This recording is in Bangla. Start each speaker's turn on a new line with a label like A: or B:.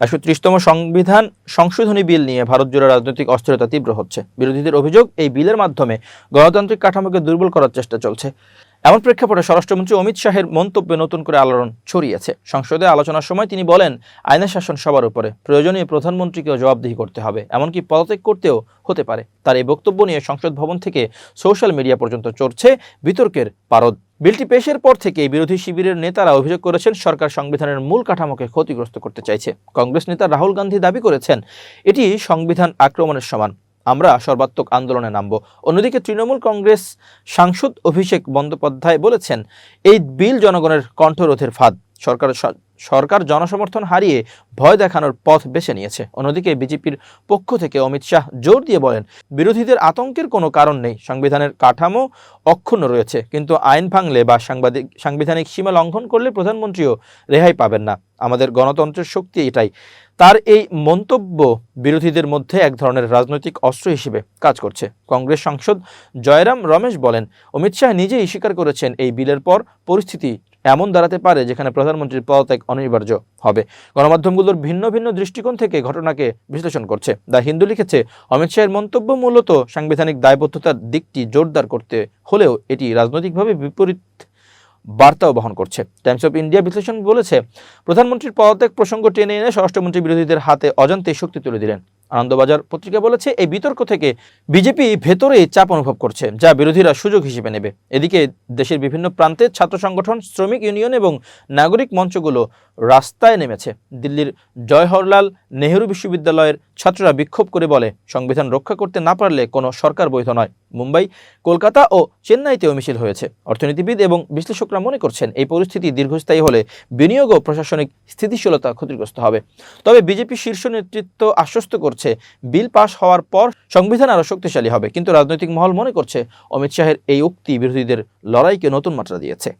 A: একশো ত্রিশতম সংবিধান সংশোধনী বিল নিয়ে ভারত জুড়ে রাজনৈতিক অস্থিরতা তীব্র হচ্ছে। বিরোধীদের অভিযোগ এই বিলের মাধ্যমে গণতান্ত্রিক কাঠামোকে দুর্বল করার চেষ্টা চলছে। এমন প্রেক্ষাপটে স্বরাষ্ট্রমন্ত্রী অমিত শাহের মন্তব্যে নতুন করে আলোড়ন ছড়িয়েছে। সংসদে আলোচনার সময় তিনি বলেন, আইনের শাসন সবার উপরে। প্রয়োজনীয় প্রধানমন্ত্রীকেও জবাবদিহি করতে হবে। এমনকি পদত্যাগ করতেও হতে পারে। তার এই বক্তব্য নিয়ে সংসদ ভবন থেকে সোশ্যাল মিডিয়া পর্যন্ত চড়ছে বিতর্কের পারদ। বিলটি পেশের পর থেকে বিরোধী শিবিরের নেতারা অভিযোগ করেছেন, সরকার সংবিধানের মূল কাঠামোকে ক্ষতিগ্রস্ত করতে চাইছে। কংগ্রেস নেতা রাহুল গান্ধী দাবি করেছেন, এটি সংবিধান আক্রমণের সমান। আমরা সর্বাত্মক আন্দোলনে নামব। অন্যদিকে তৃণমূল কংগ্রেস সাংসদ অভিষেক বন্দ্যোপাধ্যায় বলেছেন, এই বিল জনগণের কণ্ঠরোধের ফাঁদ। সরকার সরকার জনসমর্থন হারিয়ে ভয় দেখানোর পথ বেছে নিয়েছে। অন্যদিকে বিজেপির পক্ষ থেকে অমিত শাহ জোর দিয়ে বলেন, বিরোধীদের আতঙ্কের কোনো কারণ নেই, সংবিধানের কাঠামো অক্ষুণ্ণ রয়েছে, কিন্তু আইন ভাঙলে বা সাংবাদিক, সাংবিধানিক সীমা লঙ্ঘন করলে প্রধানমন্ত্রীও রেহাই পাবেন না। আমাদের গণতন্ত্রের শক্তি এটাই। তার এই মন্তব্য বিরোধীদের মধ্যে এক ধরনের রাজনৈতিক অস্ত্র হিসেবে কাজ করছে। কংগ্রেস সাংসদ জয়রাম রমেশ বলেন, অমিত শাহ নিজেই স্বীকার করেছেন এই বিলের পর পরিস্থিতি এমন দাঁড়াতে পারে যেখানে প্রধানমন্ত্রীর পদত্যাগ অনিবার্য হবে। গণমাধ্যমগুলোর ভিন্ন ভিন্ন দৃষ্টিকোণ থেকে ঘটনাকে বিশ্লেষণ করছে। দ্য হিন্দু লিখেছে, অমিত শাহের মন্তব্য মূলত সাংবিধানিক দায়বদ্ধতার দিকটি জোরদার করতে হলেও এটি রাজনৈতিকভাবে বিপরীত বার্তাও বহন করছে। টাইমস অফ ইন্ডিয়া বিশ্লেষণ বলেছে, প্রধানমন্ত্রীর পদত্যাগ প্রসঙ্গ টেনে এনে স্বরাষ্ট্রমন্ত্রী বিরোধীদের হাতে অজান্তে শক্তি তুলে দিলেন। আনন্দবাজার পত্রিকা বলেছে, এই বিতর্ক থেকে বিজেপি ভেতরে চাপ অনুভব করছে, যা বিরোধীরা সুযোগ হিসেবে নেবে। এদিকে দেশের বিভিন্ন প্রান্তে ছাত্র সংগঠন, শ্রমিক ইউনিয়ন এবং নাগরিক মঞ্চগুলো রাস্তায় নেমেছে। দিল্লির জয়হরলাল নেহেরু বিশ্ববিদ্যালয়ের ছাত্ররা বিক্ষোভ করে বলে, সংবিধান রক্ষা করতে না পারলে কোনো সরকার বৈধ নয়। মুম্বাই, কলকাতা ও চেন্নাইতেও মিছিল হয়েছে। অর্থনীতিবিদ এবং বিশ্লেষকরা মনে করছেন, এই পরিস্থিতি দীর্ঘস্থায়ী হলে বিনিয়োগ ও প্রশাসনিক স্থিতিশীলতা ক্ষতিগ্রস্ত হবে। তবে বিজেপি শীর্ষ নেতৃত্ব আশ্বস্ত করছে, বিল পাশ হওয়ার পর সংবিধান আরও শক্তিশালী হবে। কিন্তু রাজনৈতিক মহল মনে করছে, অমিত শাহের এই উক্তি বিরোধীদের লড়াইকে নতুন মাত্রা দিয়েছে।